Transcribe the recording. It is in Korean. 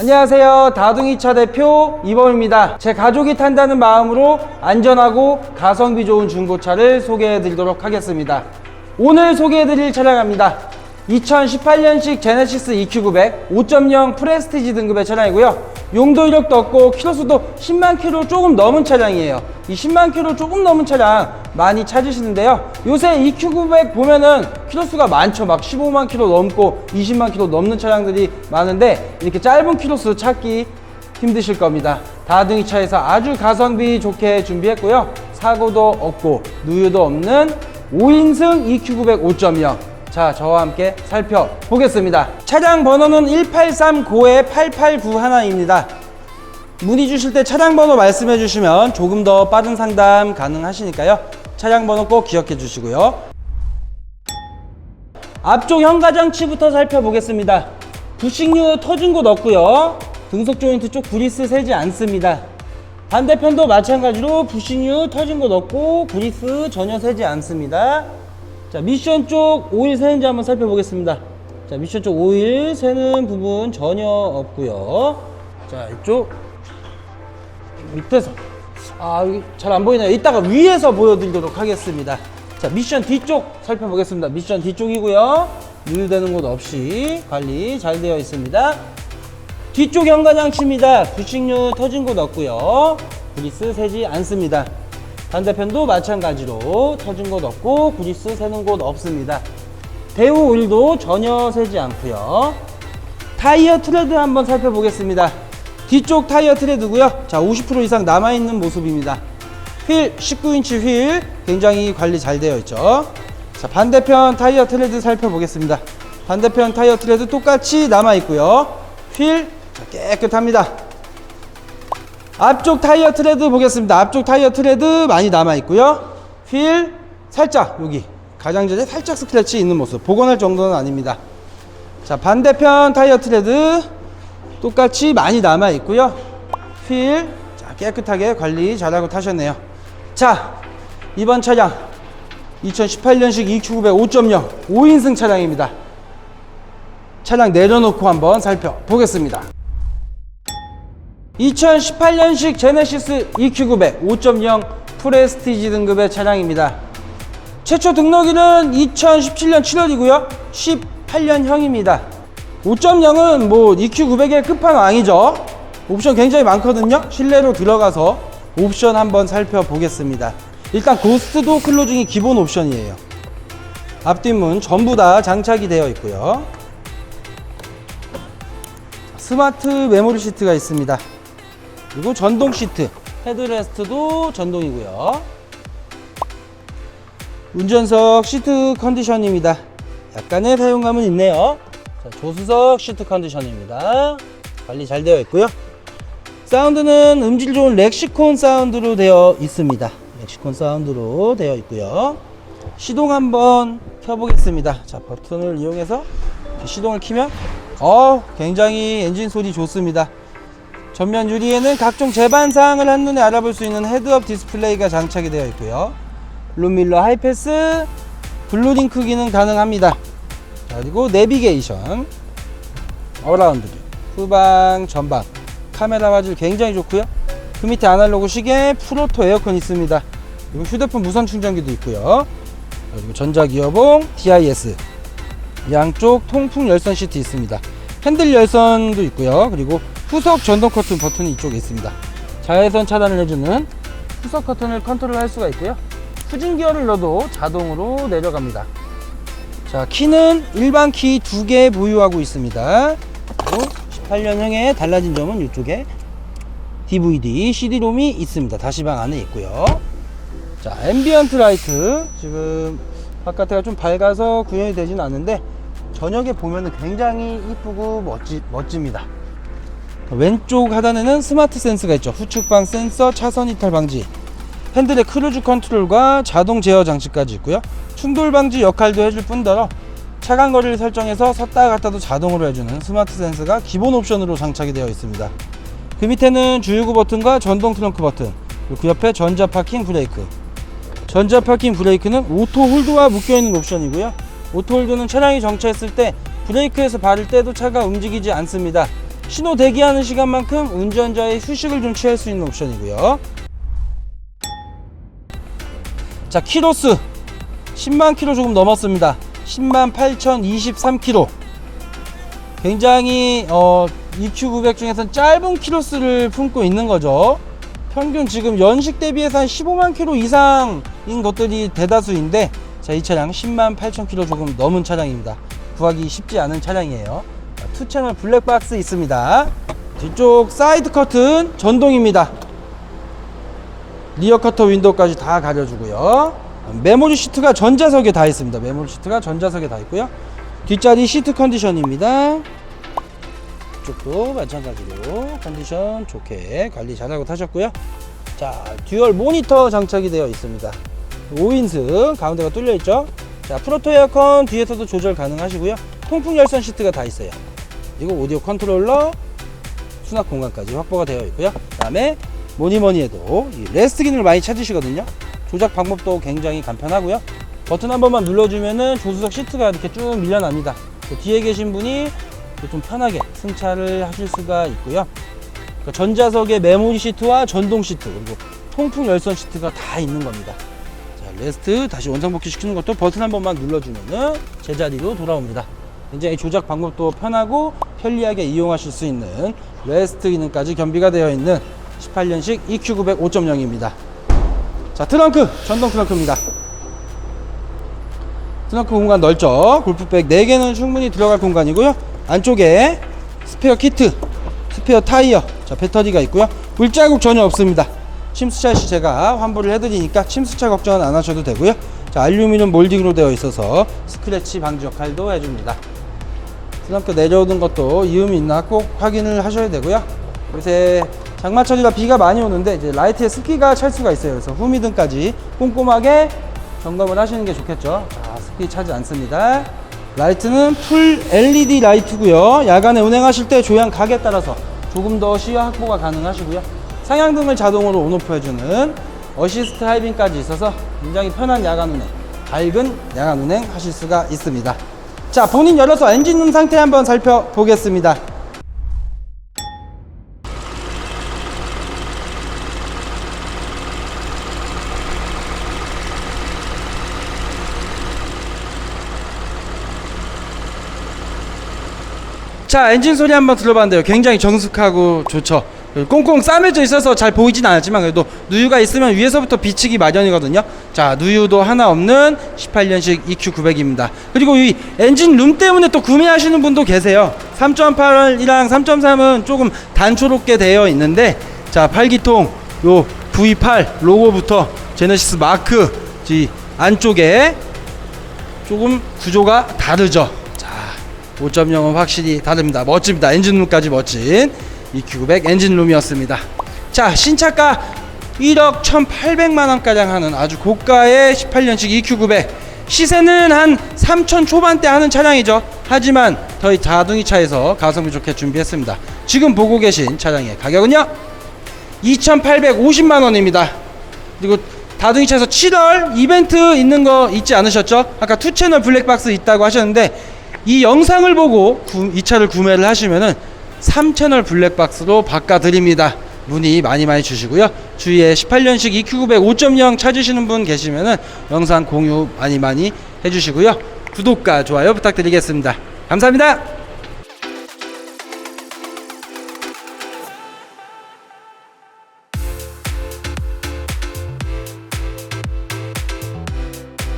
안녕하세요. 다둥이차 대표 이범입니다. 제 가족이 탄다는 마음으로 안전하고 가성비 좋은 중고차를 소개해 드리도록 하겠습니다. 오늘 소개해 드릴 차량입니다. 2018년식 제네시스 EQ900 5.0 프레스티지 등급의 차량이고요. 용도 이력도 없고 키로수도 10만 킬로 조금 넘은 차량이에요. 이 10만 킬로 조금 넘은 차량 많이 찾으시는데요. 요새 EQ900 보면은 키로수가 많죠. 막 15만 킬로 넘고 20만 킬로 넘는 차량들이 많은데 이렇게 짧은 키로수 찾기 힘드실 겁니다. 다둥이 차에서 아주 가성비 좋게 준비했고요. 사고도 없고 누유도 없는 5인승 EQ900 5.0 자, 저와 함께 살펴보겠습니다. 차량 번호는 183-9-8891입니다. 문의 주실 때 차량 번호 말씀해 주시면 조금 더 빠른 상담 가능하시니까요. 차량 번호 꼭 기억해 주시고요. 앞쪽 현가장치부터 살펴보겠습니다. 부식류 터진 곳 없고요. 등속 조인트 쪽 브리스 새지 않습니다. 반대편도 마찬가지로 부식류 터진 곳 없고 브리스 전혀 새지 않습니다. 자 미션 쪽 오일 새는지 한번 살펴보겠습니다. 자 미션 쪽 오일 새는 부분 전혀 없고요. 자 이쪽 밑에서 아 여기 잘 안 보이네요. 이따가 위에서 보여드리도록 하겠습니다. 자 미션 뒤쪽 살펴보겠습니다. 미션 뒤쪽이고요. 누유되는 곳 없이 관리 잘 되어 있습니다. 뒤쪽 현관장치입니다. 부식류 터진 곳 없고요. 브리스 새지 않습니다. 반대편도 마찬가지로 터진 곳 없고 브리스 새는 곳 없습니다. 대우 오일도 전혀 새지 않고요. 타이어 트레드 한번 살펴보겠습니다. 뒤쪽 타이어 트레드고요. 자, 50% 이상 남아 있는 모습입니다. 휠 19인치 휠 굉장히 관리 잘 되어 있죠. 자, 반대편 타이어 트레드 살펴보겠습니다. 반대편 타이어 트레드 똑같이 남아 있고요. 휠 자, 깨끗합니다. 앞쪽 타이어 트레드 보겠습니다. 앞쪽 타이어 트레드 많이 남아 있고요. 휠 살짝 여기 가장자리에 살짝 스크래치 있는 모습. 복원할 정도는 아닙니다. 자 반대편 타이어 트레드 똑같이 많이 남아 있고요. 휠 자, 깨끗하게 관리 잘하고 타셨네요. 자 이번 차량 2018년식 EQ900 5.0 5인승 차량입니다. 차량 내려놓고 한번 살펴보겠습니다. 2018년식 제네시스 EQ900 5.0 프레스티지 등급의 차량입니다. 최초 등록일은 2017년 7월이고요. 18년형입니다. 5.0은 뭐 EQ900의 끝판왕이죠. 옵션 굉장히 많거든요. 실내로 들어가서 옵션 한번 살펴보겠습니다. 일단 고스트도 클로징이 기본 옵션이에요. 앞뒷문 전부 다 장착이 되어 있고요. 스마트 메모리 시트가 있습니다. 그리고 전동 시트, 헤드레스트도 전동이고요. 운전석 시트 컨디션입니다. 약간의 사용감은 있네요. 자, 조수석 시트 컨디션입니다. 관리 잘 되어 있고요. 사운드는 음질 좋은 렉시콘 사운드로 되어 있습니다. 렉시콘 사운드로 되어 있고요. 시동 한번 켜보겠습니다. 자, 버튼을 이용해서 시동을 키면 어, 굉장히 엔진 소리 좋습니다. 전면 유리에는 각종 제반 사항을 한눈에 알아볼 수 있는 헤드업 디스플레이가 장착이 되어 있고요. 룸밀러 하이패스, 블루링크 기능 가능합니다. 자, 그리고 내비게이션, 어라운드 뷰, 후방, 전방, 카메라 화질 굉장히 좋고요. 그 밑에 아날로그 시계, 프로토 에어컨 있습니다. 그리고 휴대폰 무선 충전기도 있고요. 그리고 전자기어봉, DIS, 양쪽 통풍 열선 시트 있습니다. 핸들 열선도 있고요. 그리고 후석 전동 커튼 버튼이 이쪽에 있습니다. 자외선 차단을 해주는 후석 커튼을 컨트롤할 수가 있고요. 후진 기어를 넣어도 자동으로 내려갑니다. 자, 키는 일반 키 두 개 보유하고 있습니다. 그리고 18년형의 달라진 점은 이쪽에 DVD, CD-롬이 있습니다. 다시방 안에 있고요. 자, 앰비언트 라이트 지금 바깥에가 좀 밝아서 구현이 되진 않는데 저녁에 보면 굉장히 이쁘고 멋지, 멋집니다. 왼쪽 하단에는 스마트 센스가 있죠. 후측방 센서, 차선 이탈 방지, 핸들의 크루즈 컨트롤과 자동 제어 장치까지 있고요. 충돌 방지 역할도 해줄 뿐더러 차간 거리를 설정해서 섰다 갔다도 자동으로 해주는 스마트 센스가 기본 옵션으로 장착이 되어 있습니다. 그 밑에는 주유구 버튼과 전동 트렁크 버튼, 그 옆에 전자 파킹 브레이크. 전자 파킹 브레이크는 오토 홀드와 묶여 있는 옵션이고요. 오토 홀드는 차량이 정차했을 때 브레이크에서 발을 떼도 차가 움직이지 않습니다. 신호 대기하는 시간만큼 운전자의 휴식을 좀 취할 수 있는 옵션이고요. 자, 키로수 10만 키로 조금 넘었습니다. 10만 8,023 키로. 굉장히 어, EQ900 중에서는 짧은 키로수를 품고 있는 거죠. 평균 지금 연식 대비해서 한 15만 킬로 이상인 것들이 대다수인데 자, 이 차량 10만 8천 킬로 조금 넘은 차량입니다. 구하기 쉽지 않은 차량이에요. 자, 투 채널 블랙박스 있습니다. 뒤쪽 사이드 커튼 전동입니다. 리어 커터 윈도우까지 다 가려주고요. 메모리 시트가 전자석에 다 있습니다. 메모리 시트가 전자석에 다 있고요. 뒷자리 시트 컨디션입니다. 이쪽도 마찬가지로 컨디션 좋게 관리 잘하고 타셨고요. 자, 듀얼 모니터 장착이 되어 있습니다. 5인승 가운데가 뚫려 있죠. 자, 프로토 에어컨 뒤에서도 조절 가능하시고요. 통풍 열선 시트가 다 있어요. 그리고 오디오 컨트롤러 수납 공간까지 확보가 되어 있고요. 그다음에 뭐니 뭐니 해도 이 레스트 기능을 많이 찾으시거든요. 조작 방법도 굉장히 간편하고요. 버튼 한 번만 눌러주면은 조수석 시트가 이렇게 쭉 밀려납니다. 그 뒤에 계신 분이 좀 편하게 승차를 하실 수가 있고요. 그 전자석에 메모리 시트와 전동 시트 그리고 통풍 열선 시트가 다 있는 겁니다. 자, 레스트 다시 원상복귀 시키는 것도 버튼 한 번만 눌러주면은 제자리로 돌아옵니다. 굉장히 조작 방법도 편하고 편리하게 이용하실 수 있는 레스트 기능까지 겸비가 되어 있는 18년식 EQ900 5.0입니다. 자, 트렁크 전동 트렁크입니다. 트렁크 공간 넓죠. 골프백 4개는 충분히 들어갈 공간이고요. 안쪽에 스페어 키트, 스페어 타이어, 자, 배터리가 있고요. 물자국 전혀 없습니다. 침수차 시 제가 환불을 해드리니까 침수차 걱정은 안 하셔도 되고요. 자, 알루미늄 몰딩으로 되어 있어서 스크래치 방지 역할도 해줍니다. 트렁크 내려오는 것도 이음이 있나 꼭 확인을 하셔야 되고요. 요새 장마철이라 비가 많이 오는데 이제 라이트에 습기가 찰 수가 있어요. 그래서 후미등까지 꼼꼼하게 점검을 하시는 게 좋겠죠. 자, 습기 차지 않습니다. 라이트는 풀 LED 라이트고요. 야간에 운행하실 때 조향 각에 따라서 조금 더 시야 확보가 가능하시고요. 상향등을 자동으로 온오프 해주는 어시스트 하이빙까지 있어서 굉장히 편한 야간 운행, 밝은 야간 운행 하실 수가 있습니다. 자, 본인 열어서 엔진 룸 상태 한번 살펴보겠습니다. 자 엔진 소리 한번 들어봤는데요 굉장히 정숙하고 좋죠 꽁꽁 싸매져 있어서 잘 보이진 않았지만 그래도 누유가 있으면 위에서부터 비치기 마련이거든요. 자 누유도 하나 없는 18년식 EQ900입니다. 그리고 이 엔진 룸 때문에 또 구매하시는 분도 계세요. 3.8이랑 3.3은 조금 단초롭게 되어 있는데 자 8기통 요 V8 로고부터 제네시스 마크 이 안쪽에 조금 구조가 다르죠. 5.0은 확실히 다릅니다. 멋집니다. 엔진룸까지 멋진 EQ900 엔진룸이었습니다. 자, 신차가 1억 1,800만 원가량 하는 아주 고가의 18년식 EQ900 시세는 한 3천 초반대 하는 차량이죠. 하지만 저희 자동이 차에서 가성비 좋게 준비했습니다. 지금 보고 계신 차량의 가격은요. 2,850만 원입니다. 그리고 다둥이차에서 7월 이벤트 있는 거 잊지 않으셨죠? 아까 투 채널 블랙박스 있다고 하셨는데 이 영상을 보고 구, 이 차를 구매를 하시면은 3채널 블랙박스로 바꿔 드립니다. 문의 많이 많이 주시고요. 주위에 18년식 EQ900 5.0 찾으시는 분 계시면은 영상 공유 많이 많이 해주시고요. 구독과 좋아요 부탁드리겠습니다. 감사합니다.